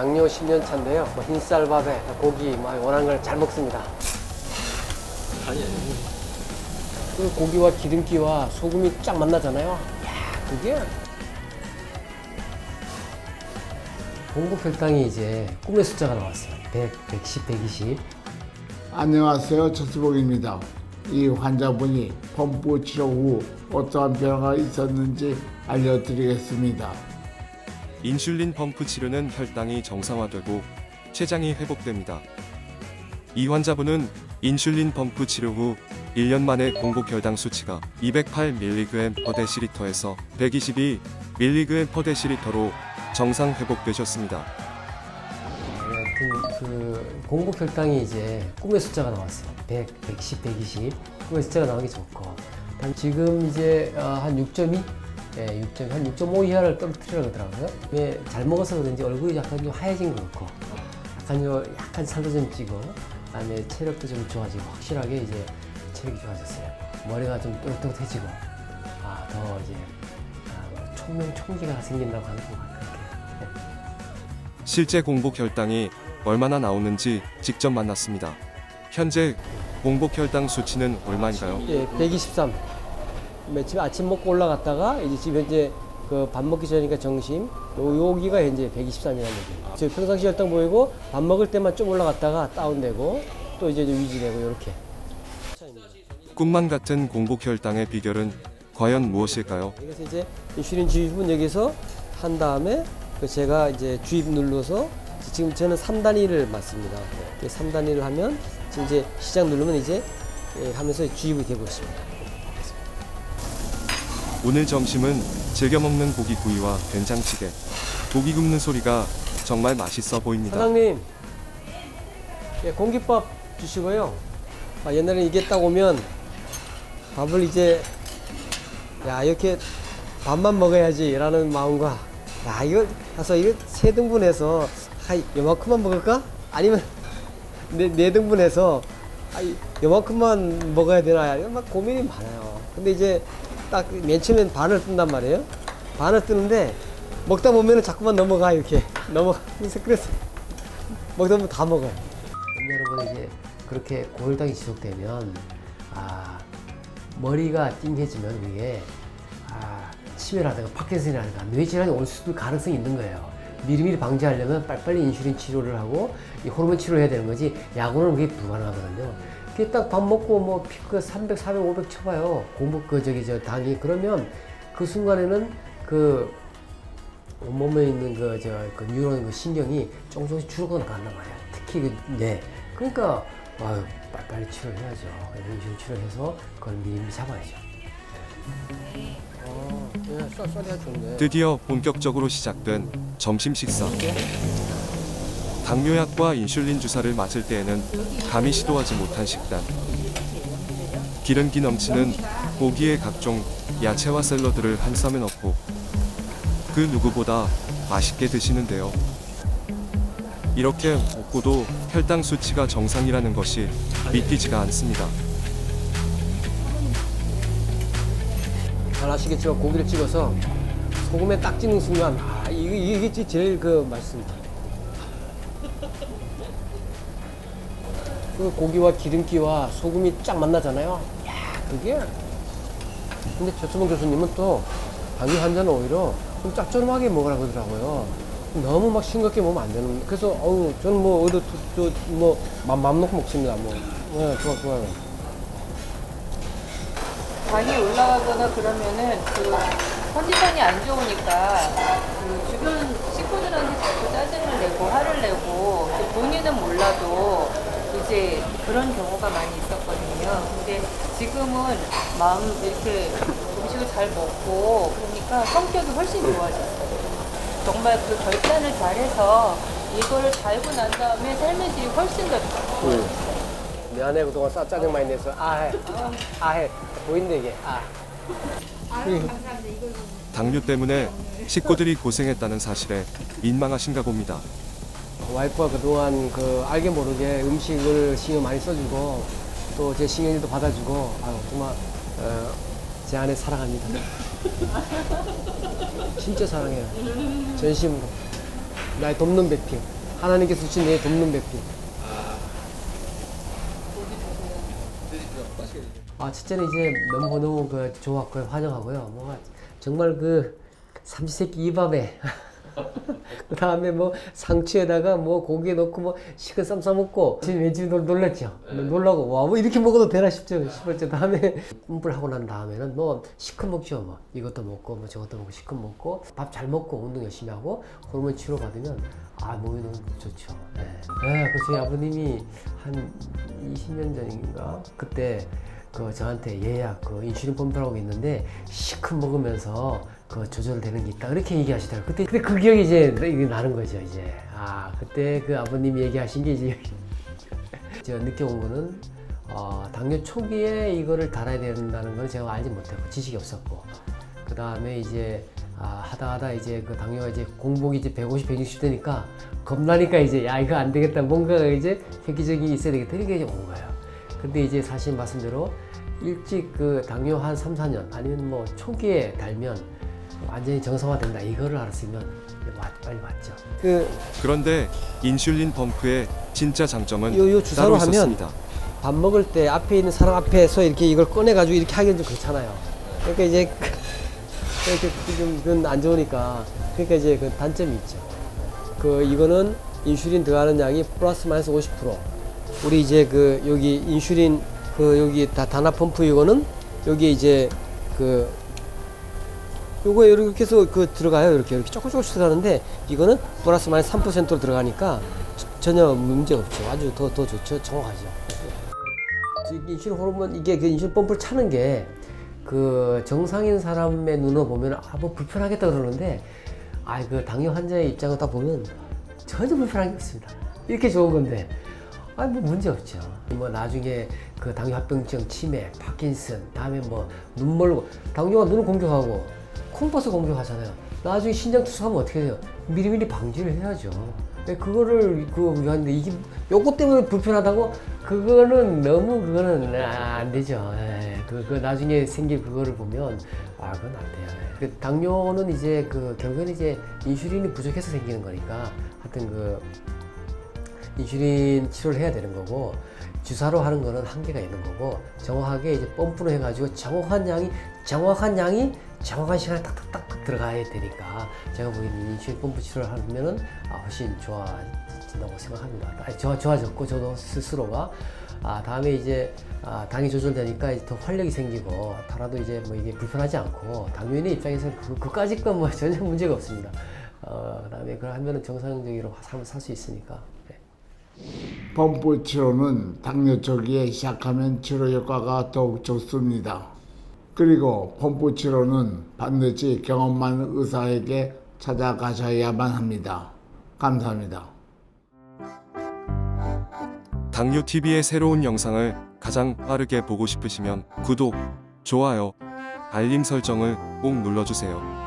당뇨 10년 차인데요. 뭐 흰쌀밥에 고기 막 원하는 걸 잘 먹습니다. 아니 그 고기와 기름기와 소금이 쫙 만나잖아요. 야, 그게 공복 혈당이 이제 꿈의 숫자가 나왔어요. 100, 110, 120. 안녕하세요. 최수복입니다. 이 환자분이 펌프 치료 후 어떠한 변화가 있었는지 알려드리겠습니다. 인슐린 펌프 치료는 혈당이 정상화되고 췌장이 회복됩니다. 이 환자분은 인슐린 펌프 치료 후 1년 만에 공복 혈당 수치가 208mg/dl에서 122mg/dl로 정상 회복되셨습니다. 하여튼 그 공복 혈당이 이제 꿈의 숫자가 나왔어요. 100, 110, 120. 꿈의 숫자가 나오는 게 좋고. 단 지금 이제 어, 한 6.2? 예, 6.2, 한6.5 이하를 떨어뜨리라고 그러더라고요. 왜 잘 먹어서 그런지 얼굴이 약간 좀 하얘진 것 같고, 약간 요 약간 살도 좀 찌고, 그다음에 체력도 좀 좋아지고, 확실하게 이제 체력이 좋아졌어요. 머리가 좀 똘똘해지고, 아, 더 이제 아, 총명 총기가 생긴다고 하는 것 같아요. 그렇게. 실제 공복 혈당이 얼마나 나오는지 직접 만났습니다. 현재 공복 혈당 수치는 얼마인가요? 예, 123. 며칠 아침 먹고 올라갔다가 이제 지금 현재 그밥 먹기 전이니까 점심 요 여기가 현재 123이라는 얘기예요. 저 평상시 혈당 보이고 밥 먹을 때만 좀 올라갔다가 다운되고 또 이제 좀 유지되고 이렇게. 꿈만 같은 공복 혈당의 비결은 과연 무엇일까요? 그래서 이제 인슐린 주입은 여기서 한 다음에 그 제가 이제 주입 눌러서 지금 저는 3단위를 맞습니다. 3단위를 하면 지금 이제 시작 누르면 이제 예, 하면서 주입이 되고 있습니다. 오늘 점심은 즐겨 먹는 고기 구이와 된장찌개, 고기 굽는 소리가 정말 맛있어 보입니다. 사장님, 예, 공깃밥 주시고요. 아, 옛날에 이게 딱 오면 밥을 이제 야 이렇게 밥만 먹어야지라는 마음과 야 이거 가서 이거 세 등분해서 아 요만큼만 먹을까? 아니면 네, 네 등분해서 아 요만큼만 먹어야 되나? 막 고민이 많아요. 근데 이제 딱 맨 처음엔 반을 뜬단 말이에요. 반을 뜨는데 먹다 보면은 자꾸만 넘어가 이렇게 넘어가. 그래서 그래서 먹다 보면 다 먹어요. 여러분 이제 그렇게 고혈당이 지속되면 아 머리가 띵해지면 위에 아 치매라든가 파킨슨이라든가 뇌질환이 올 수도 가능성이 있는 거예요. 미리미리 방지하려면 빨리빨리 인슐린 치료를 하고 이 호르몬 치료를 해야 되는 거지 약으로는 그게 불가능하거든요. 그게 딱 밥 먹고 뭐 피크 300, 400, 500 쳐봐요. 공복 그 저기 저 당이 그러면 그 순간에는 그 온몸에 있는 그, 저, 그 뉴런 그 신경이 조금 조금씩 줄어간단 말이야. 특히 그, 네. 그러니까, 아유, 빨리빨리 치료를 해야죠. 인슐린 치료해서 그걸 미리미리 잡아야죠. 어, 예, 쏘리가 좋네. 드디어 본격적으로 시작된 점심 식사. 당뇨약과 인슐린 주사를 맞을 때에는 감히 시도하지 못한 식단. 기름기 넘치는 고기에 각종 야채와 샐러드를 한 쌈에 넣고 그 누구보다 맛있게 드시는데요. 이렇게 먹고도 혈당 수치가 정상이라는 것이 믿기지가 않습니다. 잘 아시겠지만 고기를 찍어서 소금에 딱 찍는 순간, 아, 이게, 이게 제일 그 맛있습니다. 그 고기와 기름기와 소금이 쫙 만나잖아요. 야 그게. 근데 최수봉 교수님은 또 당뇨 환자는 오히려 좀 짭조름하게 먹으라 그러더라고요. 너무 막 싱겁게 먹으면 안 되는. 그래서 어우 저는 뭐 어디 저뭐맘 맘 놓고 먹습니다. 뭐. 네, 좋아 좋아요. 당이 올라가거나 그러면은 그 컨디션이 안 좋으니까 그 주변 식구들한테 자꾸 짜증을 내고 화를 내고 본인은 몰라도 이제 그런 경우가 많이 있었거든요. 근데 지금은 마음 이렇게 음식을 잘 먹고 그러니까 성격이 훨씬 좋아졌어요. 정말 그 결단을 잘해서 이거를 달고 난 다음에 삶의 질이 훨씬 더 좋아요. 미안해 그동안 싸 짜증 많이 내서 아해 아해 보인다 이게 아 당뇨 때문에 식구들이 고생했다는 사실에 민망하신가 봅니다. 와이프가 그동안 그 알게 모르게 음식을 신경 많이 써주고 또 제 신경질도 받아주고 아유 정말 어, 제 아내 사랑합니다 진짜 사랑해요 전심으로 나의 돕는 배필. 하나님께서 주신 내 돕는 배필. 아, 첫째는 이제 너무 너무 그 좋았고요. 환영하고요. 뭐가 정말 그 삼시세끼 이밥에 그 다음에 뭐 상추에다가 뭐 고기에 넣고 뭐 시큰 쌈 싸먹고 지금 왠지 놀- 놀랐죠. 놀라고 와 뭐 이렇게 먹어도 되나 싶죠. 싶을 때 다음에 뿜불 하고 난 다음에는 뭐 시큰 먹죠. 뭐 이것도 먹고 뭐 저것도 먹고 시큰 먹고 밥 잘 먹고 운동 열심히 하고 호르몬 치료 받으면 아 몸이 너무 좋죠. 네. 네, 그 저희 아버님이 한 20년 전인가 그때 그 저한테 얘야 그 인슐린 펌프라고 있는데 시큰 먹으면서 그 조절되는 게 있다 그렇게 얘기하시더라고요. 그때 근데 그 기억이 이제 이게 나는 거죠 이제 아 그때 그 아버님이 얘기하신 게 이제 제가 느껴온 거는 어, 당뇨 초기에 이거를 달아야 된다는 걸 제가 알지 못했고 지식이 없었고 그 다음에 이제 아, 하다 하다 이제 그 당뇨가 이제 공복이 이제 150, 160 되니까 겁나니까 이제 야 이거 안 되겠다 뭔가가 이제 획기적이 있어야 되겠다 이제 온 거예요. 근데 이제 사실 말씀대로 일찍 그 당뇨 한 3, 4년 아니면 뭐 초기에 달면 완전히 정상화된다 이거를 알았으면 빨리 왔죠. 그 그런데 인슐린 펌프의 진짜 장점은 요- 요 주사로 따로 하면 있었습니다. 밥 먹을 때 앞에 있는 사람 앞에서 이렇게 이걸 꺼내 가지고 이렇게 하기는 좀 그렇잖아요. 그러니까 이제 이렇게 좀 그건 안 좋으니까 그러니까 이제 그 단점이 있죠. 그 이거는 인슐린 들어가는 양이 플러스 마이너스 50%. 우리 이제 그 여기 인슐린 그 여기 다 단합 펌프 이거는 여기 이제 그 요거 이렇게 해서 그 들어가요. 이렇게 이렇게 조금 조금씩 들어가는데 이거는 플러스 마이너스 3%로 들어가니까 전혀 문제 없죠. 아주 더 더 좋죠. 정확하죠. 이 인슐린 호르몬 이게 그 인슐린 펌프를 차는 게 그 정상인 사람의 눈으로 보면 아 뭐 불편하겠다 그러는데 아 그 당뇨 환자의 입장을 딱 보면 전혀 불편한 게 없습니다. 이렇게 좋은 건데 아뭐 문제 없죠. 뭐 나중에 그 당뇨 합병증, 치매, 파킨슨, 다음에 뭐 눈 멀고 당뇨가 눈을 공격하고 콩버스 공격하잖아요. 나중에 신장 투석하면 어떻게 돼요? 미리미리 방지를 해야죠. 그거를 그 위한데 이게 요거 때문에 불편하다고 그거는 너무 그거는 아, 안 되죠. 예. 그, 그 나중에 생길 그거를 보면 아 그건 안 돼요. 예. 그 당뇨는 이제 그 결국에는 이제 인슐린이 부족해서 생기는 거니까 하여튼 그 인슐린 치료를 해야 되는 거고 주사로 하는 거는 한계가 있는 거고 정확하게 이제 펌프로 해가지고 정확한 양이 정확한 양이 정확한 시간에 딱딱딱 들어가야 되니까 제가 보기에는 인슐린 펌프 치료를 하면은 아, 훨씬 좋아진다고 생각합니다. 좋아, 좋아졌고 저도 스스로가 아, 다음에 이제 아, 당이 조절되니까 이제 더 활력이 생기고 달아도 이제 뭐 이게 불편하지 않고 당뇨인의 입장에서는 그, 그까짓 건뭐 전혀 문제가 없습니다. 어, 그다음에 그걸 하면은 정상적으로 살수 있으니까. 네. 펌프 치료는 당뇨 초기에 시작하면 치료 효과가 더욱 좋습니다. 그리고 펌프 치료는 반드시 경험 많은 의사에게 찾아가셔야만 합니다. 감사합니다. 당뇨 TV의 새로운 영상을 가장 빠르게 보고 싶으시면 구독, 좋아요, 알림 설정을 꼭 눌러주세요.